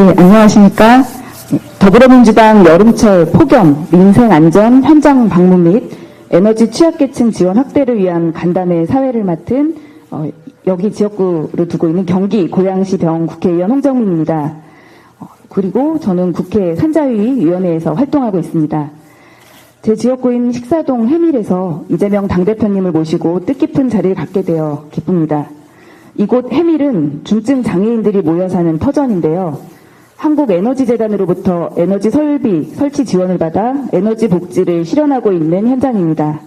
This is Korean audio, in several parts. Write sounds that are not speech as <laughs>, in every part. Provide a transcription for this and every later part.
네, 안녕하십니까. 더불어민주당 여름철 폭염, 민생 안전 현장 방문 및 에너지 취약계층 지원 확대를 위한 간담회 사회를 맡은 어, 여기 지역구를 두고 있는 경기 고양시 병 국회의원 홍정민입니다. 어, 그리고 저는 국회 산자위 위원회에서 활동하고 있습니다. 제 지역구인 식사동 해밀에서 이재명 당대표님을 모시고 뜻깊은 자리를 갖게 되어 기쁩니다. 이곳 해밀은 중증 장애인들이 모여 사는 터전인데요. 한국에너지재단으로부터 에너지 설비, 설치 지원을 받아 에너지 복지를 실현하고 있는 현장입니다.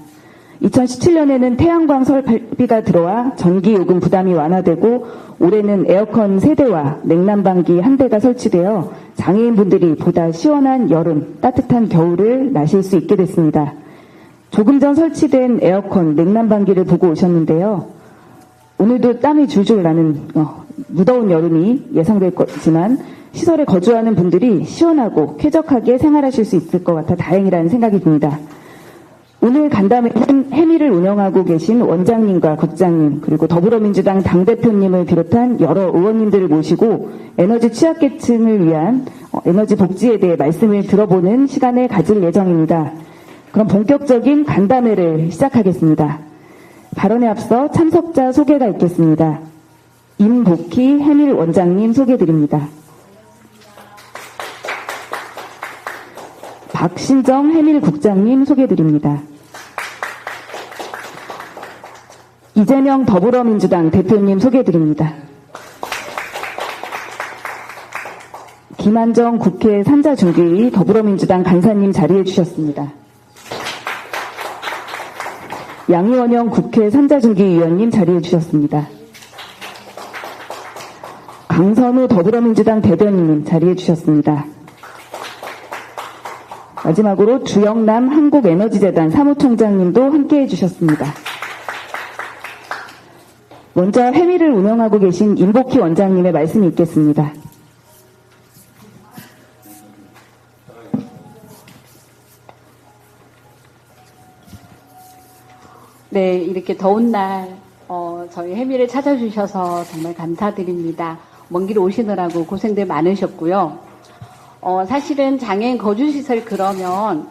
2017년에는 태양광 설비가 들어와 전기 요금 부담이 완화되고 올해는 에어컨 세대와 냉난방기 한 대가 설치되어 장애인분들이 보다 시원한 여름, 따뜻한 겨울을 나실 수 있게 됐습니다. 조금 전 설치된 에어컨, 냉난방기를 보고 오셨는데요. 오늘도 땀이 줄줄 나는 어, 무더운 여름이 예상될 거지만 시설에 거주하는 분들이 시원하고 쾌적하게 생활하실 수 있을 것 같아 다행이라는 생각이 듭니다. 오늘 간담회는 해미를 운영하고 계신 원장님과 국장님 그리고 더불어민주당 당대표님을 비롯한 여러 의원님들을 모시고 에너지 취약계층을 위한 어, 에너지 복지에 대해 말씀을 들어보는 시간을 가질 예정입니다. 그럼 본격적인 간담회를 시작하겠습니다. 발언에 앞서 참석자 소개가 있겠습니다. 임복희 해밀 원장님 소개드립니다. 박신정 해밀 국장님 소개드립니다. 이재명 더불어민주당 대표님 소개드립니다. 김한정 국회 산자중개위 더불어민주당 간사님 자리해 주셨습니다. 양희원영 국회 산자중개위원님 자리해 주셨습니다. 강선우 더불어민주당 대변인님 자리해 주셨습니다. 마지막으로 주영남 한국에너지재단 사무총장님도 함께해 주셨습니다. 먼저 해미를 운영하고 계신 임복희 원장님의 말씀이 있겠습니다. 네, 이렇게 더운 날, 어, 저희 해미를 찾아주셔서 정말 감사드립니다. 먼 길 오시느라고 고생들 많으셨고요. 어, 사실은 장애인 거주시설 그러면,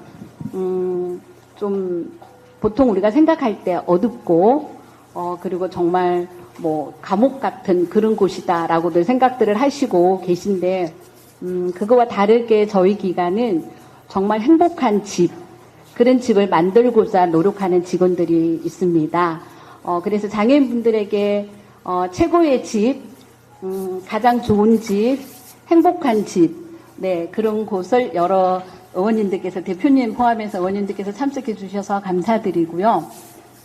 음, 좀, 보통 우리가 생각할 때 어둡고, 어, 그리고 정말 뭐, 감옥 같은 그런 곳이다라고들 생각들을 하시고 계신데, 음, 그거와 다르게 저희 기관은 정말 행복한 집, 그런 집을 만들고자 노력하는 직원들이 있습니다. 어, 그래서 장애인분들에게 어, 최고의 집, 음, 가장 좋은 집, 행복한 집, 네 그런 곳을 여러 의원님들께서 대표님 포함해서 의원님들께서 참석해 주셔서 감사드리고요.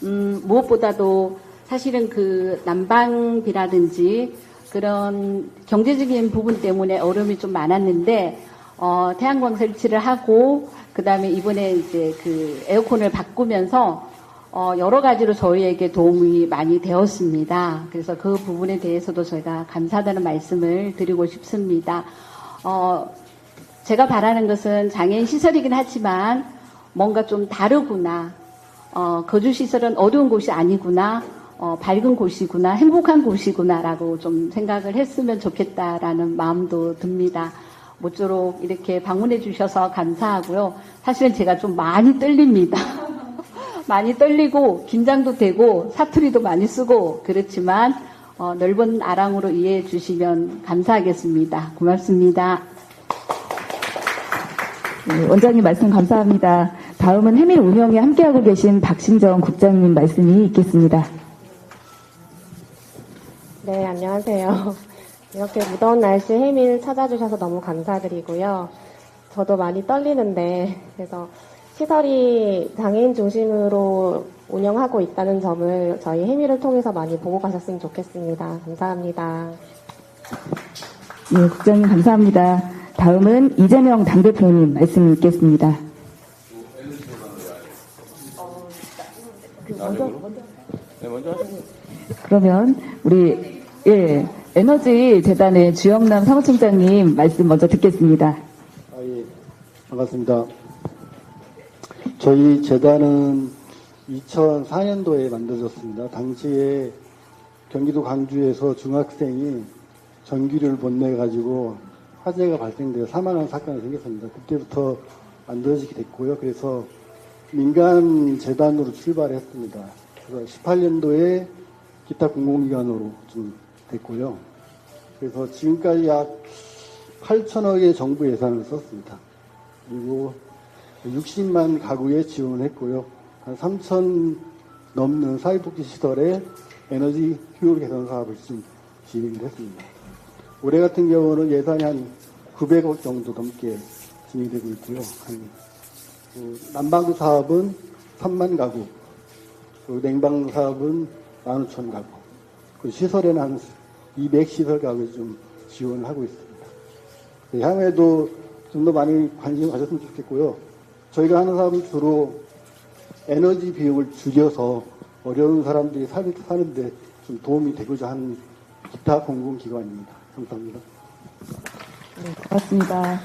음, 무엇보다도 사실은 그 난방비라든지 그런 경제적인 부분 때문에 어려움이 좀 많았는데 어, 태양광 설치를 하고 그 다음에 이번에 이제 그 에어컨을 바꾸면서 어, 여러 가지로 저희에게 도움이 많이 되었습니다. 그래서 그 부분에 대해서도 저희가 감사하다는 말씀을 드리고 싶습니다. 어, 제가 바라는 것은 장애인 시설이긴 하지만 뭔가 좀 다르구나. 어, 거주 시설은 어두운 곳이 아니구나. 어, 밝은 곳이구나. 행복한 곳이구나라고 좀 생각을 했으면 좋겠다라는 마음도 듭니다. 모쪼록 이렇게 방문해 주셔서 감사하고요. 사실은 제가 좀 많이 떨립니다. <laughs> 많이 떨리고 긴장도 되고 사투리도 많이 쓰고 그렇지만 어, 넓은 아랑으로 이해해 주시면 감사하겠습니다. 고맙습니다. 네, 원장님 말씀 감사합니다. 다음은 해밀 운영에 함께하고 계신 박신정 국장님 말씀이 있겠습니다. 네, 안녕하세요. 이렇게 무더운 날씨 해밀 찾아주셔서 너무 감사드리고요. 저도 많이 떨리는데, 그래서 시설이 장애인 중심으로 운영하고 있다는 점을 저희 해밀을 통해서 많이 보고 가셨으면 좋겠습니다. 감사합니다. 네, 국장님 감사합니다. 다음은 이재명 당대표님 말씀 있겠습니다. 네. 그러면 우리 예, 에너지 재단의 주영남 사무총장님 말씀 먼저 듣겠습니다. 아, 예. 반갑습니다. 저희 재단은 2004년도에 만들어졌습니다. 당시에 경기도 광주에서 중학생이 전기를 못 내가지고 화재가 발생되어 사망한 사건이 생겼습니다. 그때부터 만들어지게 됐고요. 그래서 민간 재단으로 출발했습니다. 그래서 18년도에 기타 공공기관으로 좀 됐고요. 그래서 지금까지 약 8천억의 정부 예산을 썼습니다. 그리고 60만 가구에 지원을 했고요. 한 3천 넘는 사회복지 시설에 에너지 효율 개선 사업을 진행을 했습니다. 올해 같은 경우는 예산이 한 900억 정도 넘게 진행되고 있고요. 한, 그 난방구 사업은 3만 가구, 그 냉방 사업은 15,000 가구, 그 시설에는 한 200시설 가구 좀 지원을 하고 있습니다. 네, 향후에도 좀 더 많이 관심 가졌으면 좋겠고요. 저희가 하는 사업은 주로 에너지 비용을 줄여서 어려운 사람들이 살, 사는데 좀 도움이 되고자 하는 기타 공공기관입니다. 감사합니다. 네, 고맙습니다.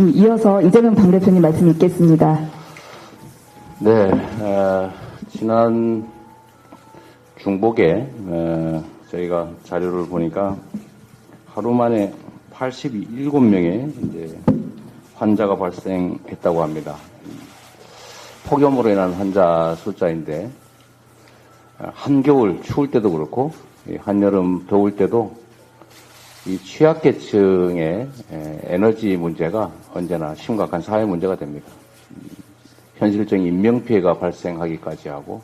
음, 이어서 이재명 당대표님 말씀 있겠습니다. 네, 어, 지난 중복에 어, 저희가 자료를 보니까 하루 만에 87명의 이제 환자가 발생했다고 합니다. 폭염으로 인한 환자 숫자인데 어, 한겨울 추울 때도 그렇고 이 한여름 더울 때도 이 취약계층의 에, 에너지 문제가 언제나 심각한 사회 문제가 됩니다. 현실적인 인명피해가 발생하기까지 하고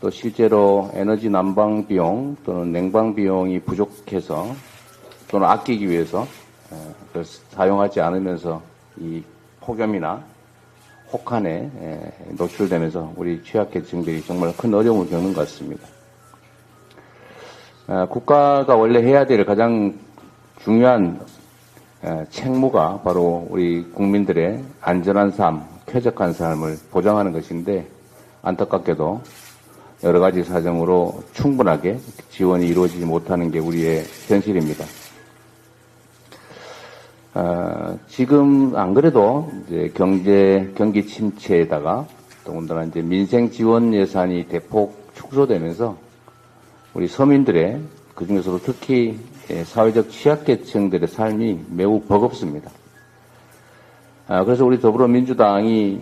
또 실제로 에너지 난방 비용 또는 냉방 비용이 부족해서 또는 아끼기 위해서 사용하지 않으면서 이 폭염이나 혹한에 에, 노출되면서 우리 취약계층들이 정말 큰 어려움을 겪는 것 같습니다. 어, 국가가 원래 해야 될 가장 중요한 어, 책무가 바로 우리 국민들의 안전한 삶, 쾌적한 삶을 보장하는 것인데 안타깝게도 여러 가지 사정으로 충분하게 지원이 이루어지지 못하는 게 우리의 현실입니다. 어, 지금 안 그래도 이제 경제 경기 침체에다가 더군다나 이제 민생 지원 예산이 대폭 축소되면서 우리 서민들의 그 중에서도 특히 예, 사회적 취약계층들의 삶이 매우 버겁습니다. 아, 그래서 우리 더불어민주당이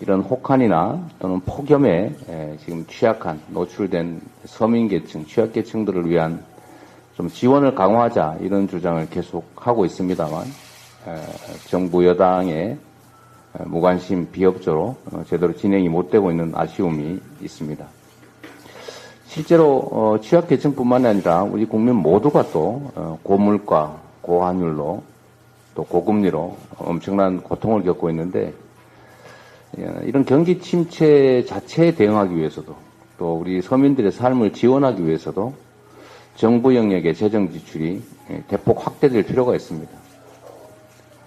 이런 혹한이나 또는 폭염에 예, 지금 취약한 노출된 서민계층, 취약계층들을 위한 좀 지원을 강화하자 이런 주장을 계속 하고 있습니다만 에, 정부 여당의 에, 무관심 비협조로 어, 제대로 진행이 못 되고 있는 아쉬움이 있습니다. 실제로 어, 취약계층뿐만 아니라 우리 국민 모두가 또 어, 고물가, 고환율로 또 고금리로 엄청난 고통을 겪고 있는데 예, 이런 경기 침체 자체에 대응하기 위해서도 또 우리 서민들의 삶을 지원하기 위해서도 정부 영역의 재정 지출이 예, 대폭 확대될 필요가 있습니다.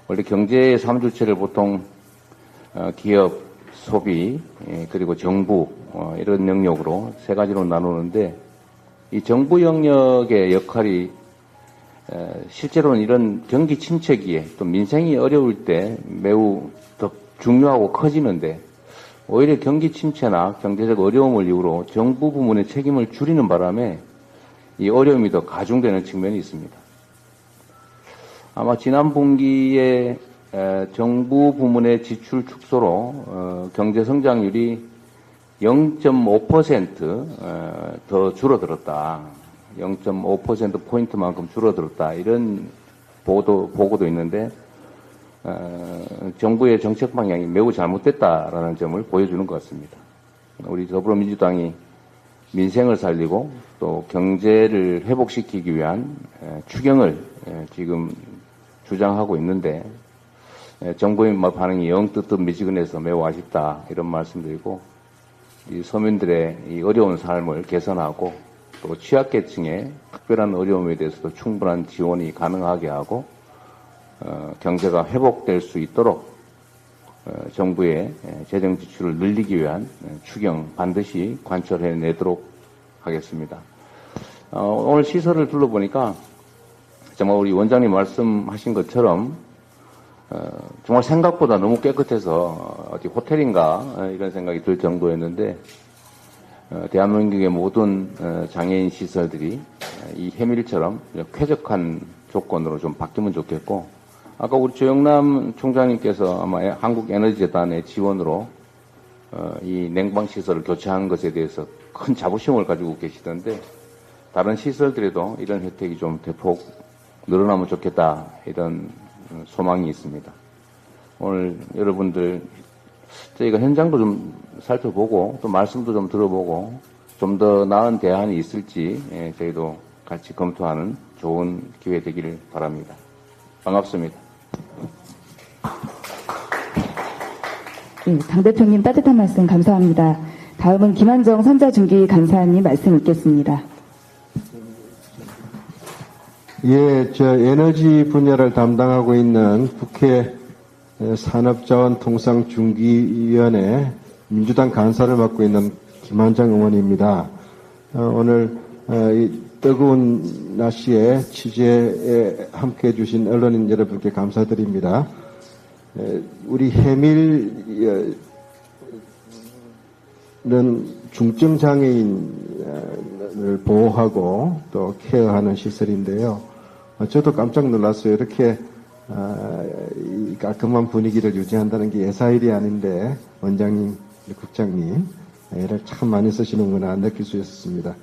원래 경제의 3주체를 보통 어, 기업, 소비, 예, 그리고 정부 어, 이런 영역으로 세 가지로 나누는데 이 정부 영역의 역할이 에, 실제로는 이런 경기 침체기에 또 민생이 어려울 때 매우 더 중요하고 커지는데 오히려 경기 침체나 경제적 어려움을 이유로 정부 부문의 책임을 줄이는 바람에 이 어려움이 더 가중되는 측면이 있습니다. 아마 지난 분기에 에, 정부 부문의 지출 축소로 어, 경제 성장률이 0.5%더 줄어들었다. 0.5% 포인트만큼 줄어들었다. 이런 보도 보고도 있는데 어, 정부의 정책 방향이 매우 잘못됐다라는 점을 보여주는 것 같습니다. 우리 더불어민주당이 민생을 살리고 또 경제를 회복시키기 위한 에, 추경을 에, 지금 주장하고 있는데 에, 정부의 뭐 반응이 영 뜨뜻 미지근해서 매우 아쉽다 이런 말씀드리고 이 서민들의 이 어려운 삶을 개선하고 또 취약계층의 특별한 어려움에 대해서도 충분한 지원이 가능하게 하고 어, 경제가 회복될 수 있도록 어, 정부의 에, 재정 지출을 늘리기 위한 에, 추경 반드시 관철해 내도록 하겠습니다. 어, 오늘 시설을 둘러보니까 정말 우리 원장님 말씀하신 것처럼 어, 정말 생각보다 너무 깨끗해서 어디 호텔인가 어, 이런 생각이 들 정도였는데 어, 대한민국의 모든 어, 장애인 시설들이 어, 이 해밀처럼 쾌적한 조건으로 좀 바뀌면 좋겠고 아까 우리 조영남 총장님께서 아마 한국에너지재단의 지원으로 어, 이 냉방 시설을 교체한 것에 대해서 큰 자부심을 가지고 계시던데 다른 시설들에도 이런 혜택이 좀 대폭 늘어나면 좋겠다 이런 어, 소망이 있습니다. 오늘 여러분들 저희가 현장도 좀 살펴보고 또 말씀도 좀 들어보고 좀 더 나은 대안이 있을지 예, 저희도 같이 검토하는 좋은 기회 되기를 바랍니다. 반갑습니다. 예, 당대표님 따뜻한 말씀 감사합니다. 다음은 김한정 선자중기 간사님 말씀 읽겠습니다. 예, 저 에너지 분야를 담당하고 있는 국회 산업자원통상중기위원회 민주당 간사를 맡고 있는 김한장 의원입니다. 어, 오늘 어, 이 뜨거운 날씨에 취재에 함께 해 주신 언론인 여러분께 감사드립니다. 에, 우리 해밀 는 중증 장애인을 보호하고 또 케어하는 시설인데요. 어, 저도 깜짝 놀랐어요. 이렇게 아, 이 깔끔한 분위기를 유지한다는 게 예사일이 아닌데 원장님, 국장님 애를 참 많이 쓰시는구나 느낄 수 있었습니다.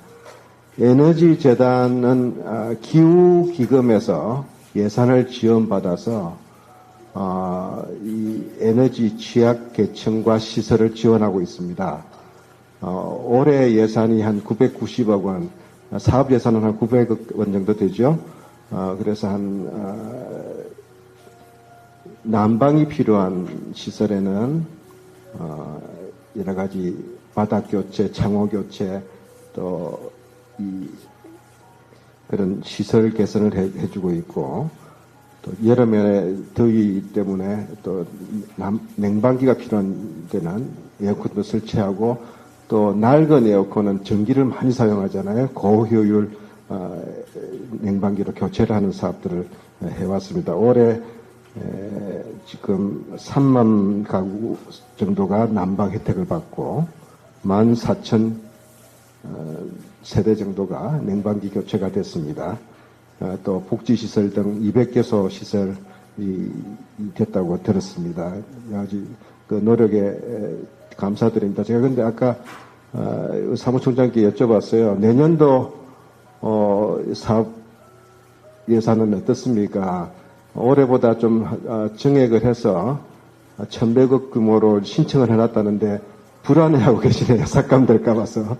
에너지 재단은 아, 기후 기금에서 예산을 지원받아서 아, 이 에너지 취약 계층과 시설을 지원하고 있습니다. 어, 올해 예산이 한 990억 원, 아, 사업 예산은 한 900억 원 정도 되죠. 어, 그래서 한 어, 난방이 필요한 시설에는 어, 여러 가지 바닥 교체, 창호 교체, 또이 그런 시설 개선을 해, 해주고 있고 또 여름에 더위 때문에 또 남- 냉방기가 필요한 데는 에어컨도 설치하고 또 낡은 에어컨은 전기를 많이 사용하잖아요. 고효율 어, 냉방기로 교체를 하는 사업들을 해왔습니다. 올해 에, 지금 3만 가구 정도가 난방 혜택을 받고 14,000 어, 세대 정도가 냉방기 교체가 됐습니다. 어, 또 복지시설 등 200개소 시설이 됐다고 들었습니다. 아주 그 노력에 에, 감사드립니다. 제가 근데 아까 어, 사무총장께 여쭤봤어요. 내년도 어, 사업 예산은 어떻습니까? 올해보다 좀 어, 증액을 해서 1,100억 규모로 신청을 해놨다는데 불안해하고 <laughs> 계시네요. 삭감될까 봐서.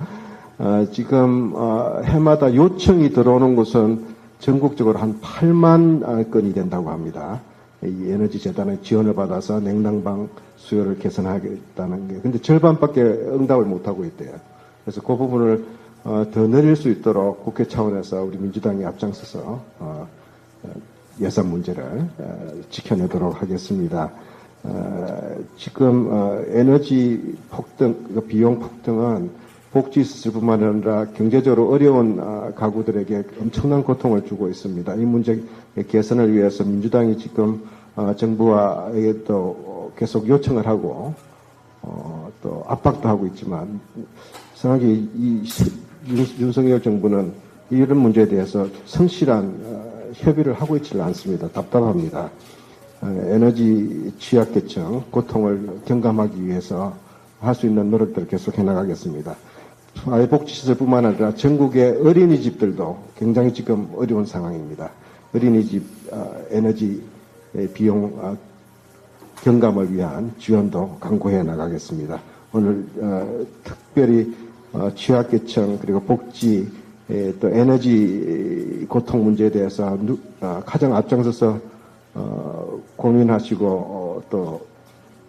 어, 지금 어, 해마다 요청이 들어오는 곳은 전국적으로 한 8만 아, 건이 된다고 합니다. 이 에너지 재단의 지원을 받아서 냉난방 수요를 개선하겠다는 게 근데 절반밖에 응답을 못 하고 있대요. 그래서 그 부분을 어, 더 늘릴 수 있도록 국회 차원에서 우리 민주당이 앞장서서 어, 어, 예산 문제를 어, 지켜내도록 하겠습니다. 어, 지금 어, 에너지 폭등, 그 비용 폭등은 복지시설뿐만 아니라 경제적으로 어려운 아, 가구들에게 엄청난 고통을 주고 있습니다. 이 문제 개선을 위해서 민주당이 지금 어, 정부와에 또 계속 요청을 하고 어, 또 압박도 하고 있지만 이상하게 이 윤석열 정부는 이런 문제에 대해서 성실한 어, 협의를 하고 있지를 않습니다. 답답합니다. 어, 에너지 취약계층 고통을 경감하기 위해서 할 수 있는 노력들을 계속 해나가겠습니다. 사회복지시설뿐만 아니라 전국의 어린이집들도 굉장히 지금 어려운 상황입니다. 어린이집 어, 에너지 비용 어, 경감을 위한 지원도 강구해 나가겠습니다. 오늘 어, 특별히 어, 취약계층 그리고 복지 에, 또 에너지 고통 문제에 대해서 누- 어, 가장 앞장서서 어, 고민하시고 어, 또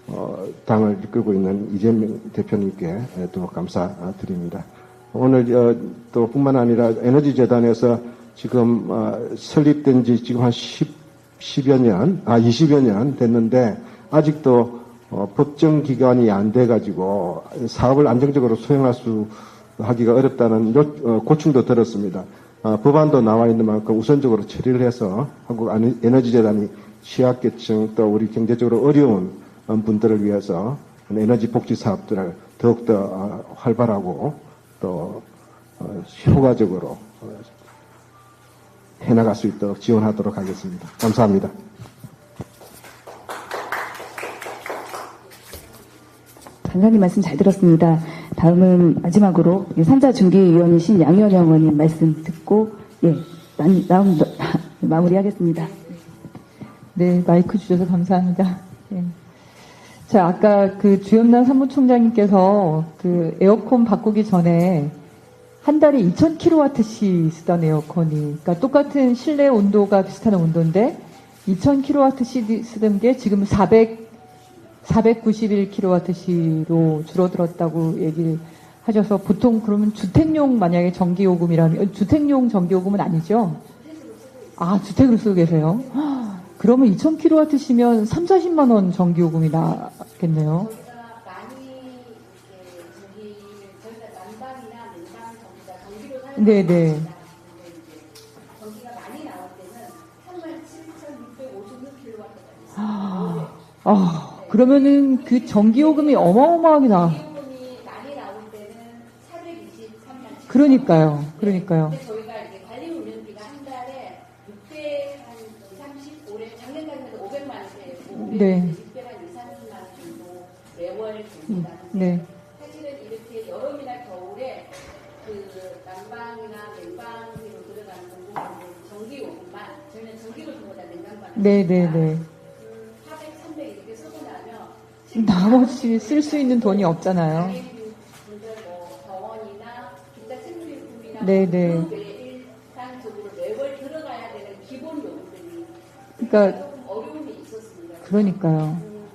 어, 당을 이끌고 있는 이재명 대표님께 에, 또 감사드립니다. 오늘 어, 또 뿐만 아니라 에너지재단에서 지금 어, 설립된 지 지금 한 10, 10여 년, 아 20여 년 됐는데 아직도 어, 법정 기간이 안 돼가지고 사업을 안정적으로 수행할 수 하기가 어렵다는 요- 어, 고충도 들었습니다. 아, 법안도 나와 있는 만큼 우선적으로 처리를 해서 한국 에너지재단이 취약계층 또 우리 경제적으로 어려운 어, 분들을 위해서 에너지 복지 사업들을 더욱더 어, 활발하고 또 어, 효과적으로 어, 해나갈 수 있도록 지원하도록 하겠습니다. 감사합니다. 장관님 말씀 잘 들었습니다. 다음은 마지막으로 예, 산자 중기위원이신 양현영 의원님 말씀 듣고 예, 난, 다음 <laughs> 마무리하겠습니다. 네, 마이크 주셔서 감사합니다. 예. 자, 아까 그 주연남 사무총장님께서 그 에어컨 바꾸기 전에 한 달에 2000kW씩 쓰던 에어컨이, 그러니까 똑같은 실내 온도가 비슷한 온도인데 2000kW씩 쓰던 게 지금 400, 491kW로 줄어들었다고 얘기를 하셔서 보통 그러면 주택용 만약에 전기요금이라면, 어, 주택용 전기요금은 아니죠? 아, 주택으로 쓰고 계세요? 그러면 2,000kW시면 3, 40만 원 전기요금이 나겠네요. 저희가 많이 이렇게 전기 저희가 난방이나 냉방 전기가 전기로 사용하는 네, 네. 것이다. 근데 이제 전기가 많이 나올 때는 37,656kW까지 있어요. 아, 그러면은 그 전기요금이 어마어마하게 나. 비용이 많이 나올 때는 423만 그러니까요. 그러니까요. 근데 저희가 이제 관리 운영비가 한 달에 630 올해 작년까지는 500만 원대고 네. 600만 2, 30만 원 정도 매월 줍니다. 네. 사실은 이렇게 여름이나 겨울에 그 난방이나 냉방비로 들어가는 공공요금 전기 요금만 저희는 전기로 전부 다 냉방받는 네, 네, 네. 400, 300 이렇게 쓰고 나면 나머지 쓸 수 있는 돈이 없잖아요. 뭐 네, 네. 그 외에 일상적으로 매월 들어가야 되는 기본 요금들이 그러니까, 어려움이 있었습니다. 그러니까요. 음,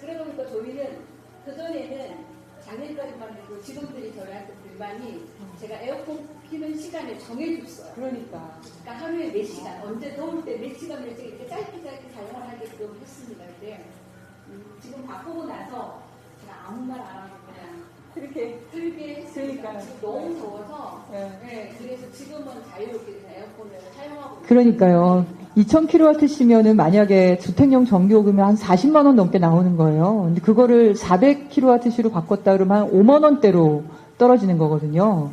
그러다 보니까 저희는 그 전에는 작년까지만 해도 직원들이 저희한테 불만이 제가 에어컨 키는 시간을 정해줬어요. 그러니까. 그러니까 하루에 몇 시간, 언제 더울 때 몇 시간 몇 시간 이렇게 짧게 짧게 사용을 하게끔 했습니다. 근데 음, 지금 바꾸고 나서 제가 아무 말 안 하고 그냥 그렇게 틀게 그러니까요. 지금 너무 더워서 네. 네, 그래서 지금은 자유롭게 에어컨을 사용하고. 그러니까요. 2000kW시면은 만약에 주택용 전기요금이 한 40만 원 넘게 나오는 거예요. 근데 그거를 400kW시로 바꿨다 그러면 한 5만 원대로 떨어지는 거거든요.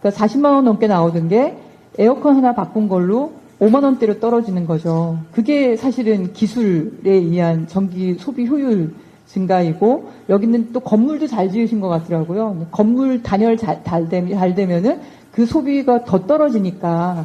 그러니까 40만 원 넘게 나오던 게 에어컨 하나 바꾼 걸로 5만 원대로 떨어지는 거죠. 그게 사실은 기술에 의한 전기 소비 효율 증가이고 여기는 또 건물도 잘 지으신 것 같더라고요. 건물 단열 잘, 잘 되면은 그 소비가 더 떨어지니까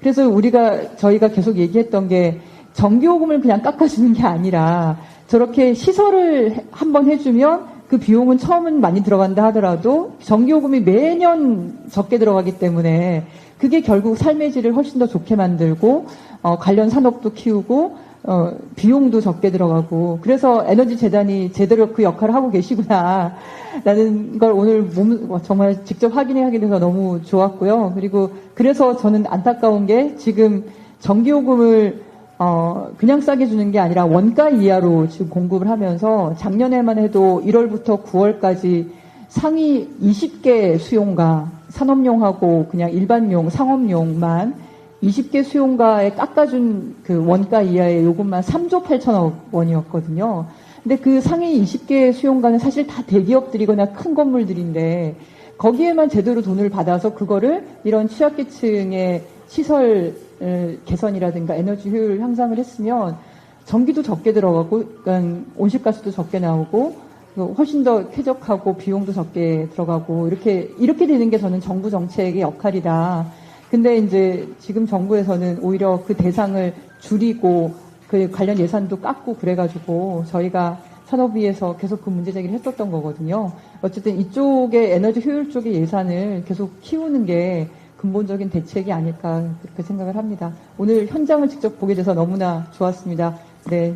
그래서 우리가 저희가 계속 얘기했던 게 전기요금을 그냥 깎아주는 게 아니라 저렇게 시설을 한번 해주면 그 비용은 처음은 많이 들어간다 하더라도 전기요금이 매년 적게 들어가기 때문에 그게 결국 삶의 질을 훨씬 더 좋게 만들고 어, 관련 산업도 키우고 어, 비용도 적게 들어가고 그래서 에너지 재단이 제대로 그 역할을 하고 계시구나 <laughs> 라는 걸 오늘 몸, 정말 직접 확인하게 돼서 너무 좋았고요. 그리고 그래서 저는 안타까운 게 지금 전기요금을 어, 그냥 싸게 주는 게 아니라 원가 이하로 지금 공급을 하면서 작년에만 해도 1월부터 9월까지 상위 20개 수용가, 산업용하고 그냥 일반용, 상업용만 20개 수용가에 깎아준 그 원가 이하의 요금만 3조 8천억 원이었거든요. 근데 그 상위 20개 수용가는 사실 다 대기업들이거나 큰 건물들인데 거기에만 제대로 돈을 받아서 그거를 이런 취약계층의 시설 어, 개선이라든가 에너지 효율 향상을 했으면 전기도 적게 들어가고 그러니까 온실가스도 적게 나오고 그 훨씬 더 쾌적하고 비용도 적게 들어가고 이렇게 이렇게 되는 게 저는 정부 정책의 역할이다. 근데 이제 지금 정부에서는 오히려 그 대상을 줄이고 그 관련 예산도 깎고 그래가지고 저희가 산업위에서 계속 그 문제 제기를 했었던 거거든요. 어쨌든 이쪽의 에너지 효율 쪽의 예산을 계속 키우는 게 근본적인 대책이 아닐까 그렇게 생각을 합니다. 오늘 현장을 직접 보게 돼서 너무나 좋았습니다. 네,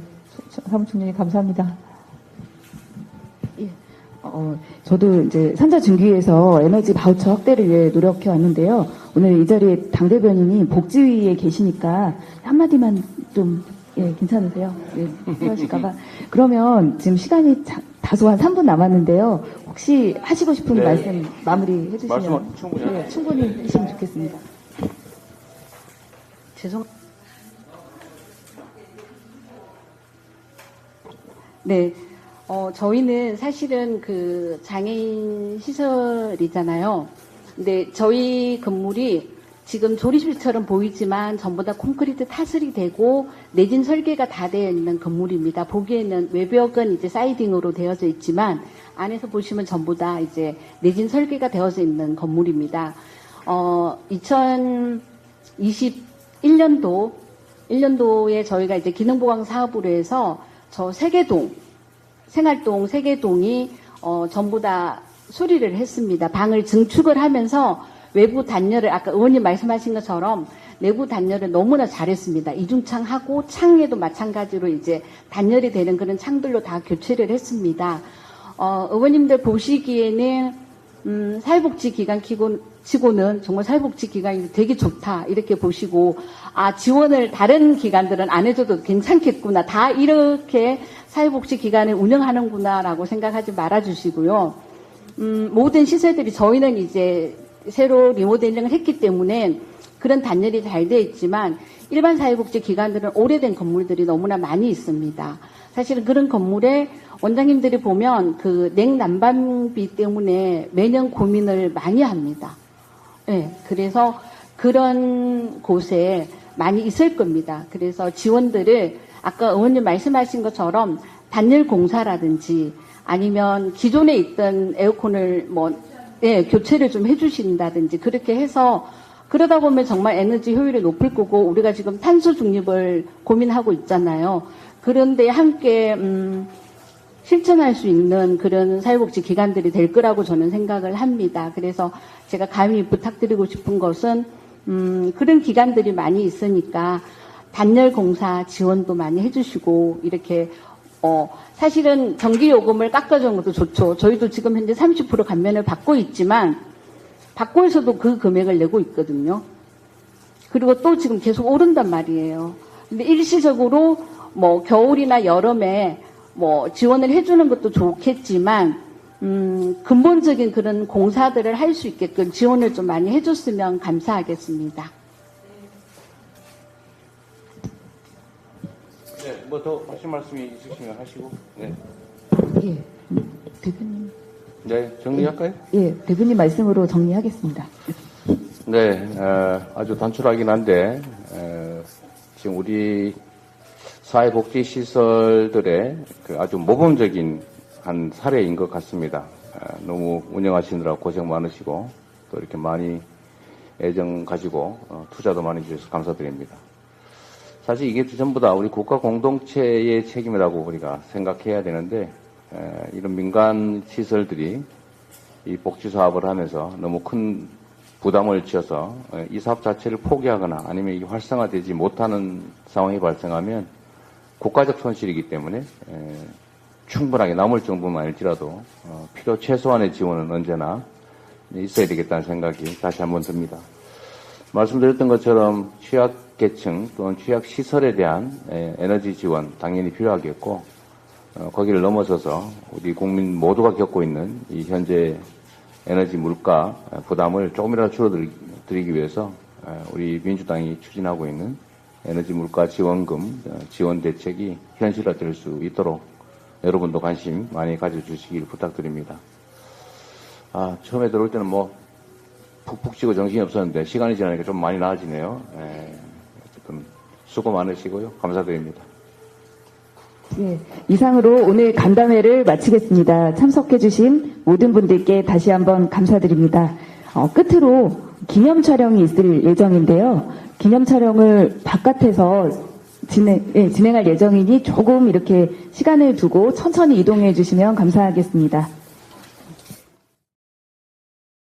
사무총장님 감사합니다. 어, 저도 이제 산자 중기에서 에너지 바우처 확대를 위해 노력해 왔는데요. 오늘 이 자리에 당 대변인이 복지위에 계시니까 한마디만 좀 예, 괜찮으세요? 예, 필요하실까봐. <laughs> 그러면 지금 시간이 자- 다소 한 3분 남았는데요. 혹시 하시고 싶은 네. 말씀 마무리 해주시면 말씀 충분히 예, 충분히 해주시면 좋겠습니다. 죄송. 네. 어, 저희는 사실은 그 장애인 시설이잖아요. 근데 저희 건물이 지금 조립실처럼 보이지만 전부 다 콘크리트 타설이 되고 내진 설계가 다 되어 있는 건물입니다. 보기에는 외벽은 이제 사이딩으로 되어져 있지만 안에서 보시면 전부 다 이제 내진 설계가 되어져 있는 건물입니다. 어, 2021년도 1년도에 저희가 이제 기능보강 사업으로 해서 저 세계동 생활동 세계동이 어, 전부 다 수리를 했습니다. 방을 증축을 하면서 외부 단열을 아까 의원님 말씀하신 것처럼 내부 단열을 너무나 잘했습니다. 이중창하고 창에도 마찬가지로 이제 단열이 되는 그런 창들로 다 교체를 했습니다. 어, 의원님들 보시기에는 음, 사회복지기관 치고는 정말 사회복지기관이 되게 좋다 이렇게 보시고 아 지원을 다른 기관들은 안 해줘도 괜찮겠구나 다 이렇게 사회복지기관을 운영하는구나라고 생각하지 말아주시고요. 음, 모든 시설들이 저희는 이제 새로 리모델링을 했기 때문에 그런 단열이 잘 되어 있지만 일반 사회복지 기관들은 오래된 건물들이 너무나 많이 있습니다. 사실은 그런 건물에 원장님들이 보면 그 냉난방비 때문에 매년 고민을 많이 합니다. 예, 그래서 그런 곳에 많이 있을 겁니다. 그래서 지원들을 아까 의원님 말씀하신 것처럼 단열 공사라든지 아니면 기존에 있던 에어컨을 뭐 예, 교체를 좀 해주신다든지 그렇게 해서 그러다 보면 정말 에너지 효율이 높을 거고 우리가 지금 탄소 중립을 고민하고 있잖아요. 그런데 함께 음, 실천할 수 있는 그런 사회복지 기관들이 될 거라고 저는 생각을 합니다. 그래서 제가 감히 부탁드리고 싶은 것은 음, 그런 기관들이 많이 있으니까 단열 공사 지원도 많이 해주시고 이렇게 어, 사실은 전기 요금을 깎아주는 것도 좋죠. 저희도 지금 현재 30% 감면을 받고 있지만 받고 있어도 그 금액을 내고 있거든요. 그리고 또 지금 계속 오른단 말이에요. 근데 일시적으로 뭐 겨울이나 여름에 뭐 지원을 해주는 것도 좋겠지만 음, 근본적인 그런 공사들을 할 수 있게끔 지원을 좀 많이 해줬으면 감사하겠습니다. 네, 뭐 더 하실 말씀이 있으시면 하시고. 네. 예, 대표님. 네, 정리할까요? 예, 대표님 말씀으로 정리하겠습니다. 네, 어, 아주 단출하긴 한데, 어, 지금 우리 사회복지시설들의 그 아주 모범적인 한 사례인 것 같습니다. 어, 너무 운영하시느라 고생 많으시고, 또 이렇게 많이 애정 가지고 어, 투자도 많이 주셔서 감사드립니다. 사실 이게 전부 다 우리 국가 공동체의 책임이라고 우리가 생각해야 되는데, 에, 이런 민간 시설들이 이 복지 사업을 하면서 너무 큰 부담을 지어서 에, 이 사업 자체를 포기하거나 아니면 이게 활성화되지 못하는 상황이 발생하면 국가적 손실이기 때문에 에, 충분하게 남을 정도는 아닐지라도 어, 필요 최소한의 지원은 언제나 있어야 되겠다는 생각이 다시 한번 듭니다. 말씀드렸던 것처럼 취약계층 또는 취약시설에 대한 에, 에너지 지원 당연히 필요하겠고 어, 거기를 넘어서서 우리 국민 모두가 겪고 있는 이 현재 에너지 물가 부담을 조금이라도 줄어드리기 위해서 어, 우리 민주당이 추진하고 있는 에너지 물가 지원금 어, 지원 대책이 현실화될 수 있도록 여러분도 관심 많이 가져주시길 부탁드립니다. 아, 처음에 들어올 때는 뭐 푹푹 찌고 정신이 없었는데 시간이 지나니까 좀 많이 나아지네요. 예, 수고 많으시고요. 감사드립니다. 예, 이상으로 오늘 간담회를 마치겠습니다. 참석해주신 모든 분들께 다시 한번 감사드립니다. 어, 끝으로 기념 촬영이 있을 예정인데요. 기념 촬영을 바깥에서 진행, 예, 진행할 예정이니 조금 이렇게 시간을 두고 천천히 이동해 주시면 감사하겠습니다.